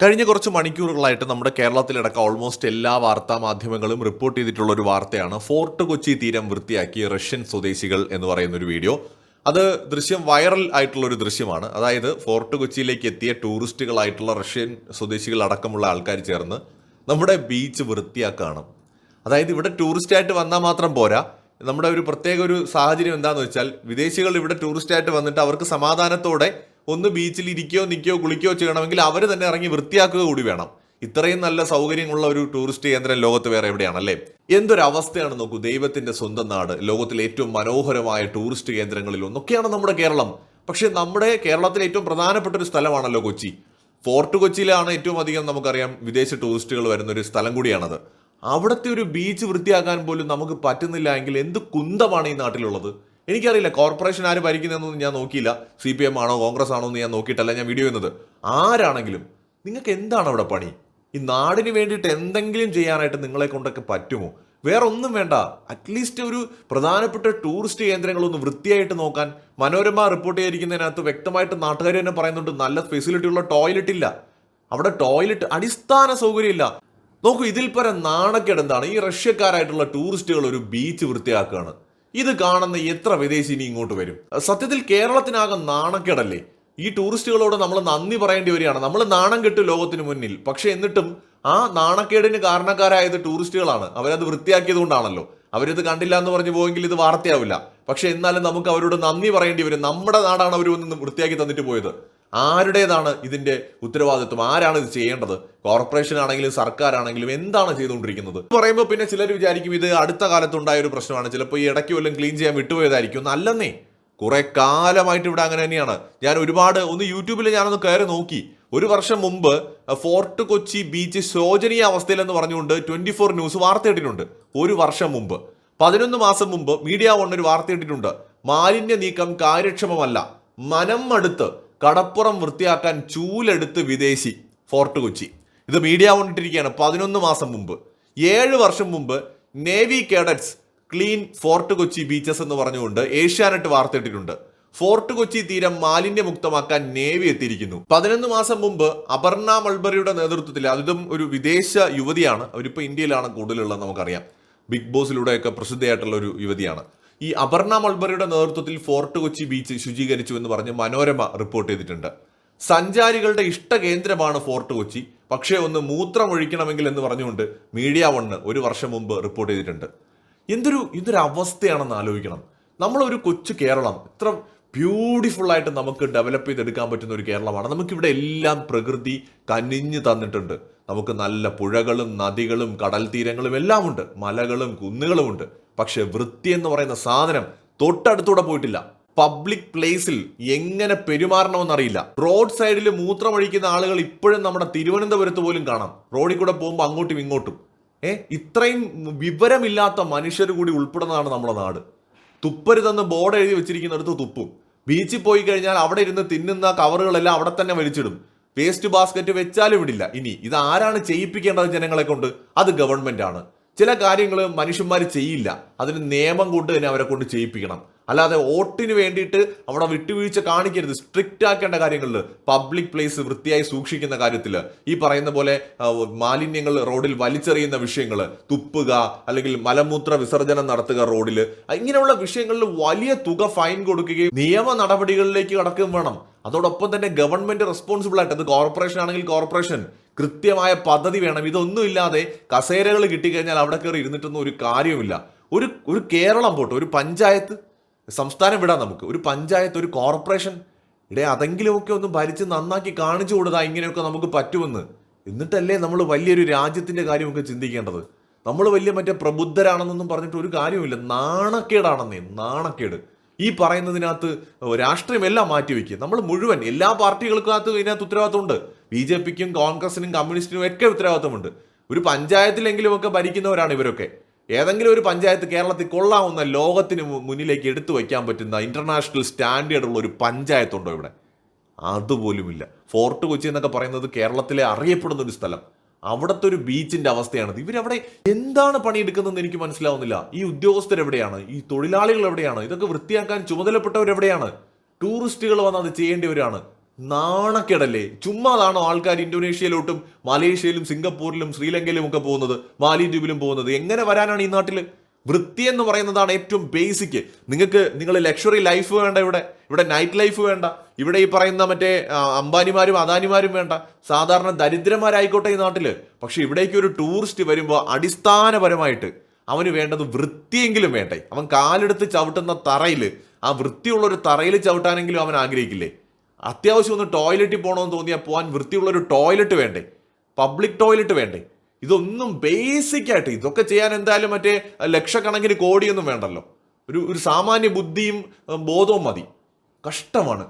കഴിഞ്ഞ കുറച്ച് മണിക്കൂറുകളായിട്ട് നമ്മുടെ കേരളത്തിലടക്കം ഓൾമോസ്റ്റ് എല്ലാ വാർത്താ മാധ്യമങ്ങളും റിപ്പോർട്ട് ചെയ്തിട്ടുള്ള ഒരു വാർത്തയാണ്. ഫോർട്ട് കൊച്ചി തീരം വൃത്തിയാക്കി റഷ്യൻ സ്വദേശികൾ എന്ന് പറയുന്ന ഒരു വീഡിയോ അത് ദൃശ്യം വൈറൽ ആയിട്ടുള്ള ഒരു ദൃശ്യമാണ്. അതായത് ഫോർട്ട് കൊച്ചിയിലേക്ക് എത്തിയ ടൂറിസ്റ്റുകളായിട്ടുള്ള റഷ്യൻ സ്വദേശികൾ അടക്കമുള്ള ആൾക്കാർ ചേർന്ന് നമ്മുടെ ബീച്ച് വൃത്തിയാക്കുകയാണ് അതായത് ഇവിടെ ടൂറിസ്റ്റായിട്ട് വന്നാൽ മാത്രം പോരാ. നമ്മുടെ ഒരു പ്രത്യേക ഒരു സാഹചര്യം എന്താണെന്ന് വെച്ചാൽ വിദേശികൾ ഇവിടെ ടൂറിസ്റ്റായിട്ട് വന്നിട്ട് അവർക്ക് സമാധാനത്തോടെ ഒന്ന് ബീച്ചിൽ ഇരിക്കുകയോ നിൽക്കുകയോ കുളിക്കുകയോ ചെയ്യണമെങ്കിൽ അവർ തന്നെ ഇറങ്ങി വൃത്തിയാക്കുക കൂടി വേണം. ഇത്രയും നല്ല സൗകര്യമുള്ള ഒരു ടൂറിസ്റ്റ് കേന്ദ്രം ലോകത്ത് വേറെ എവിടെയാണല്ലേ? എന്തൊരു അവസ്ഥയാണ് നോക്കൂ ദൈവത്തിന്റെ സ്വന്തം നാട്. ലോകത്തിലെ ഏറ്റവും മനോഹരമായ ടൂറിസ്റ്റ് കേന്ദ്രങ്ങളിൽ ഒന്നൊക്കെയാണ് നമ്മുടെ കേരളം. പക്ഷെ നമ്മുടെ കേരളത്തിലെ ഏറ്റവും പ്രധാനപ്പെട്ട ഒരു സ്ഥലമാണല്ലോ കൊച്ചി. ഫോർട്ട് കൊച്ചിയിലാണ് ഏറ്റവും അധികം നമുക്കറിയാം വിദേശ ടൂറിസ്റ്റുകൾ വരുന്ന ഒരു സ്ഥലം കൂടിയാണത്. അവിടുത്തെ ഒരു ബീച്ച് വൃത്തിയാക്കാൻ പോലും നമുക്ക് പറ്റുന്നില്ല എങ്കിൽ എന്ത് കുന്തമാണ് ഈ നാട്ടിലുള്ളത്? എനിക്കറിയില്ല കോർപ്പറേഷൻ ആര് ഭരിക്കുന്നതെന്നൊന്നും ഞാൻ നോക്കിയില്ല. സി പി എം ആണോ കോൺഗ്രസ് ആണോ എന്ന് ഞാൻ നോക്കിയിട്ടല്ല ഞാൻ വീഡിയോ ചെയ്യുന്നത് ആരാണെങ്കിലും നിങ്ങൾക്ക് എന്താണ് അവിടെ പണി? ഈ നാടിന് വേണ്ടിയിട്ട് എന്തെങ്കിലും ചെയ്യാനായിട്ട് നിങ്ങളെ കൊണ്ടൊക്കെ പറ്റുമോ? വേറെ ഒന്നും വേണ്ട അറ്റ്ലീസ്റ്റ് ഒരു പ്രധാനപ്പെട്ട ടൂറിസ്റ്റ് കേന്ദ്രങ്ങളൊന്ന് വൃത്തിയായിട്ട് നോക്കാൻ മനോരമ റിപ്പോർട്ട് ചെയ്തിരിക്കുന്നതിനകത്ത് വ്യക്തമായിട്ട് നാട്ടുകാർ തന്നെ പറയുന്നുണ്ട് നല്ല ഫെസിലിറ്റി ഉള്ള ടോയ്ലറ്റ് ഇല്ല. അവിടെ ടോയ്ലറ്റ് അടിസ്ഥാന സൗകര്യമില്ല നോക്കൂ ഇതിൽ പരം നാണക്കേട് എന്താണ്? ഈ റഷ്യക്കാരായിട്ടുള്ള ടൂറിസ്റ്റുകൾ ഒരു ബീച്ച് വൃത്തിയാക്കുകയാണ്. ഇത് കാണുന്ന എത്ര വിദേശി ഇനി ഇങ്ങോട്ട് വരും? സത്യത്തിൽ കേരളത്തിനാകെ നാണക്കേടല്ലേ? ഈ ടൂറിസ്റ്റുകളോട് നമ്മൾ നന്ദി പറയേണ്ടി വരികയാണ്. നമ്മൾ നാണം കെട്ടു ലോകത്തിന് മുന്നിൽ. പക്ഷെ എന്നിട്ടും ആ നാണക്കേടിന് കാരണക്കാരായത് ടൂറിസ്റ്റുകളാണ്. അവരത് വൃത്തിയാക്കിയത് കൊണ്ടാണല്ലോ. അവരിത് കണ്ടില്ല എന്ന് പറഞ്ഞു പോയെങ്കിൽ ഇത് വാർത്തയാവില്ല. പക്ഷെ എന്നാലും നമുക്ക് അവരോട് നന്ദി പറയേണ്ടി വരും. നമ്മുടെ നാടാണ് അവർ ഒന്ന് വൃത്തിയാക്കി തന്നിട്ട് പോയത്. ആരുടേതാണ് ഇതിന്റെ ഉത്തരവാദിത്വം? ആരാണ് ഇത് ചെയ്യേണ്ടത്? കോർപ്പറേഷൻ ആണെങ്കിലും സർക്കാരാണെങ്കിലും എന്താണ് ചെയ്തുകൊണ്ടിരിക്കുന്നത്? പറയുമ്പോൾ പിന്നെ ചിലർ വിചാരിക്കും ഇത് അടുത്ത കാലത്തുണ്ടായ ഒരു പ്രശ്നമാണ്. ചിലപ്പോൾ ഈ ഇടയ്ക്ക് വല്ലതും ക്ലീൻ ചെയ്യാൻ വിട്ടുപോയതായിരിക്കും. നല്ലെന്നേ കുറെ കാലമായിട്ട് ഇവിടെ അങ്ങനെ തന്നെയാണ്. ഞാൻ ഒരുപാട് ഒന്ന് യൂട്യൂബിൽ ഞാനൊന്ന് കയറി നോക്കി. ഒരു വർഷം മുമ്പ് ഫോർട്ട് കൊച്ചി ബീച്ച് ശോചനീയ അവസ്ഥയിലെന്ന് പറഞ്ഞുകൊണ്ട് ട്വന്റി ഫോർ ന്യൂസ് വാർത്ത ഇട്ടിട്ടുണ്ട്. ഒരു വർഷം മുമ്പ്. പതിനൊന്ന് മാസം മുമ്പ് മീഡിയ വൺ ഒരു വാർത്ത ഇട്ടിട്ടുണ്ട്. മാലിന്യ നീക്കം കാര്യക്ഷമമല്ല. മനം മടുത്ത് കടപ്പുറം വൃത്തിയാക്കാൻ ചൂലെടുത്ത് വിദേശി ഫോർട്ട് കൊച്ചി. ഇത് മീഡിയ കൊണ്ടിട്ടിരിക്കുകയാണ്. പതിനൊന്ന് മാസം മുമ്പ്. ഏഴ് വർഷം മുമ്പ് navy cadets clean Fort Kochi beaches എന്ന് പറഞ്ഞുകൊണ്ട് ഏഷ്യാനെറ്റ് വാർത്തയിട്ടിട്ടുണ്ട്. ഫോർട്ട് കൊച്ചി തീരം മാലിന്യമുക്തമാക്കാൻ നേവി എത്തിയിരിക്കുന്നു. പതിനൊന്ന് മാസം മുമ്പ് അപർണ മൾബറിയുടെ നേതൃത്വത്തിൽ അതും ഒരു വിദേശ യുവതിയാണ്. അവരിപ്പോൾ ഇന്ത്യയിലാണ് കൂടുതലുള്ളത് നമുക്കറിയാം. ബിഗ് ബോസിലൂടെയൊക്കെ പ്രസിദ്ധയായിട്ടുള്ള ഒരു യുവതിയാണ്. ഈ അപർണ മൾബറിയുടെ നേതൃത്വത്തിൽ ഫോർട്ട് കൊച്ചി ബീച്ച് ശുചീകരിച്ചു എന്ന് പറഞ്ഞ് മനോരമ റിപ്പോർട്ട് ചെയ്തിട്ടുണ്ട്. സഞ്ചാരികളുടെ ഇഷ്ട കേന്ദ്രമാണ് ഫോർട്ട് കൊച്ചി. പക്ഷേ ഒന്ന് മൂത്രമൊഴിക്കണമെങ്കിൽ എന്ന് പറഞ്ഞുകൊണ്ട് മീഡിയ വണ്ണ് ഒരു വർഷം മുമ്പ് റിപ്പോർട്ട് ചെയ്തിട്ടുണ്ട്. എന്തൊരു ഇതൊരു അവസ്ഥയാണെന്ന് ആലോചിക്കണം. നമ്മളൊരു കൊച്ചു കേരളം. ഇത്ര ബ്യൂട്ടിഫുൾ ആയിട്ട് നമുക്ക് ഡെവലപ്പ് ചെയ്തെടുക്കാൻ പറ്റുന്ന ഒരു കേരളമാണ്. നമുക്കിവിടെ എല്ലാം പ്രകൃതി കനിഞ്ഞു തന്നിട്ടുണ്ട്. നമുക്ക് നല്ല പുഴകളും നദികളും കടൽ തീരങ്ങളും എല്ലാം ഉണ്ട് മലകളും കുന്നുകളും ഉണ്ട് പക്ഷെ വൃത്തി എന്ന് പറയുന്ന സാധനം തൊട്ടടുത്തൂടെ പോയിട്ടില്ല. പബ്ലിക് പ്ലേസിൽ എങ്ങനെ പെരുമാറണമെന്നറിയില്ല റോഡ് സൈഡിൽ മൂത്രമൊഴിക്കുന്ന ആളുകൾ ഇപ്പോഴും നമ്മുടെ തിരുവനന്തപുരത്ത് പോലും കാണാം. റോഡിൽ കൂടെ പോകുമ്പോൾ അങ്ങോട്ടും ഇങ്ങോട്ടും. ഏ? ഇത്രയും വിവരമില്ലാത്ത മനുഷ്യർ കൂടി ഉൾപ്പെടുന്നതാണ് നമ്മുടെ നാട്. തുപ്പരുതെന്ന് ബോർഡ് എഴുതി വെച്ചിരിക്കുന്നിടത്ത് തുപ്പും. ബീച്ചിൽ പോയി കഴിഞ്ഞാൽ അവിടെ ഇരുന്ന് തിന്നുന്ന കവറുകളെല്ലാം അവിടെ തന്നെ വലിച്ചിടും. വേസ്റ്റ് ബാസ്ക്കറ്റ് വെച്ചാലും ഇടില്ല. ഇനി ഇത് ആരാണ് ചെയ്യിപ്പിക്കേണ്ടത് ജനങ്ങളെ കൊണ്ട്? അത് ഗവൺമെന്റ് ആണ് ചില കാര്യങ്ങൾ മനുഷ്യന്മാർ ചെയ്യില്ല. അതിന് നിയമം കൊണ്ട് തന്നെ അവരെ കൊണ്ട് ചെയ്യിപ്പിക്കണം. അല്ലാതെ വോട്ടിന് വേണ്ടിയിട്ട് അവിടെ വിട്ടുവീഴ്ച കാണിക്കരുത്. സ്ട്രിക്റ്റ് ആക്കേണ്ട കാര്യങ്ങളിൽ പബ്ലിക് പ്ലേസ് വൃത്തിയായി സൂക്ഷിക്കുന്ന കാര്യത്തിൽ ഈ പറയുന്ന പോലെ മാലിന്യങ്ങൾ റോഡിൽ വലിച്ചെറിയുന്ന വിഷയങ്ങൾ തുപ്പുക അല്ലെങ്കിൽ മലമൂത്ര വിസർജനം നടത്തുക റോഡിൽ ഇങ്ങനെയുള്ള വിഷയങ്ങളിൽ വലിയ തുക ഫൈൻ കൊടുക്കുകയും നിയമ നടപടികളിലേക്ക് കടക്കുകയും വേണം. അതോടൊപ്പം തന്നെ ഗവൺമെന്റ് റെസ്പോൺസിബിൾ ആയിട്ട് അത് കോർപ്പറേഷൻ ആണെങ്കിൽ കോർപ്പറേഷൻ കൃത്യമായ പദ്ധതി വേണം. ഇതൊന്നും ഇല്ലാതെ കസേരകൾ കിട്ടിക്കഴിഞ്ഞാൽ അവിടെ കയറി ഇരുന്നിട്ടൊന്നും ഒരു കാര്യവുമില്ല. ഒരു ഒരു കേരളം പോട്ടെ ഒരു പഞ്ചായത്ത് സംസ്ഥാനം വിടാം നമുക്ക്. ഒരു പഞ്ചായത്ത് ഒരു കോർപ്പറേഷൻ ഇടേ അതെങ്കിലുമൊക്കെ ഒന്ന് ഭരിച്ച് നന്നാക്കി കാണിച്ചു കൊടുത്താൽ ഇങ്ങനെയൊക്കെ നമുക്ക് പറ്റുമെന്ന്. എന്നിട്ടല്ലേ നമ്മൾ വലിയൊരു രാജ്യത്തിന്റെ കാര്യമൊക്കെ ചിന്തിക്കേണ്ടത്. നമ്മൾ വലിയ മറ്റേ പ്രബുദ്ധരാണെന്നൊന്നും പറഞ്ഞിട്ട് ഒരു കാര്യമില്ല നാണക്കേടാണെന്നേ നാണക്കേട്. ഈ പറയുന്നതിനകത്ത് രാഷ്ട്രീയം എല്ലാം മാറ്റിവെക്കുക. നമ്മൾ മുഴുവൻ എല്ലാ പാർട്ടികൾക്കകത്തും ഇതിനകത്ത് ഉത്തരവാദിത്തമുണ്ട് ബി ജെ പിക്കും കോൺഗ്രസിനും കമ്മ്യൂണിസ്റ്റിനും ഒക്കെ ഉത്തരവാദിത്വമുണ്ട്. ഒരു പഞ്ചായത്തിലെങ്കിലും ഒക്കെ ഭരിക്കുന്നവരാണ് ഇവരൊക്കെ. ഏതെങ്കിലും ഒരു പഞ്ചായത്ത് കേരളത്തിൽ കൊള്ളാവുന്ന ലോകത്തിന് മുന്നിലേക്ക് എടുത്തു വയ്ക്കാൻ പറ്റുന്ന ഇന്റർനാഷണൽ സ്റ്റാൻഡേർഡ് ഉള്ള ഒരു പഞ്ചായത്തുണ്ടോ ഇവിടെ? അതുപോലുമില്ല. ഫോർട്ട് കൊച്ചി എന്നൊക്കെ പറയുന്നത് കേരളത്തിലെ അറിയപ്പെടുന്ന ഒരു സ്ഥലം. അവിടുത്തെ ഒരു ബീച്ചിന്റെ അവസ്ഥയാണ് ഇവരവിടെ എന്താണ് പണിയെടുക്കുന്നതെന്ന് എനിക്ക് മനസ്സിലാവുന്നില്ല. ഈ ഉദ്യോഗസ്ഥർ എവിടെയാണ്? ഈ തൊഴിലാളികൾ എവിടെയാണ്? ഇതൊക്കെ വൃത്തിയാക്കാൻ ചുമതലപ്പെട്ടവരെവിടെയാണ് ടൂറിസ്റ്റുകൾ വന്ന് അത് ചെയ്യേണ്ടവരാണ് നാണക്കേടല്ലേ? ചുമ്മാതാണോ ആൾക്കാർ ഇന്തോനേഷ്യയിലോട്ടും മലേഷ്യയിലും സിംഗപ്പൂരിലും ശ്രീലങ്കയിലും ഒക്കെ പോകുന്നത് മാലിദ്വീപിലും പോകുന്നത്? എങ്ങനെ വരാനാണ് ഈ നാട്ടിൽ വൃത്തി എന്ന് പറയുന്നതാണ് ഏറ്റവും ബേസിക് നിങ്ങൾക്ക് നിങ്ങൾ ലക്ഷറി ലൈഫ് വേണ്ട ഇവിടെ. ഇവിടെ നൈറ്റ് ലൈഫ് വേണ്ട. ഇവിടെ ഈ പറയുന്ന മറ്റേ അംബാനിമാരും അദാനിമാരും വേണ്ട. സാധാരണ ദരിദ്രന്മാരായിക്കോട്ടെ ഈ നാട്ടിൽ പക്ഷെ ഇവിടേക്ക് ഒരു ടൂറിസ്റ്റ് വരുമ്പോൾ അടിസ്ഥാനപരമായിട്ട് അവന് വേണ്ടത് വൃത്തിയെങ്കിലും വേണ്ടേ. അവൻ കാലെടുത്ത് ചവിട്ടുന്ന തറയിൽ ആ വൃത്തിയുള്ള ഒരു തറയിൽ ചവിട്ടാനെങ്കിലും അവൻ ആഗ്രഹിക്കില്ലേ? അത്യാവശ്യം ഒന്ന് ടോയ്ലറ്റിൽ പോകണമെന്ന് തോന്നിയാൽ പോകാൻ വൃത്തിയുള്ള ഒരു ടോയ്ലറ്റ് വേണ്ടേ? പബ്ലിക് ടോയ്ലറ്റ് വേണ്ടേ? ഇതൊന്നും ബേസിക് ആയിട്ട് ഇതൊക്കെ ചെയ്യാൻ എന്തായാലും മറ്റേ ലക്ഷക്കണക്കിന് കോടിയൊന്നും വേണ്ടല്ലോ. ഒരു ഒരു സാമാന്യ ബുദ്ധിയും ബോധവും മതി. കഷ്ടമാണ്.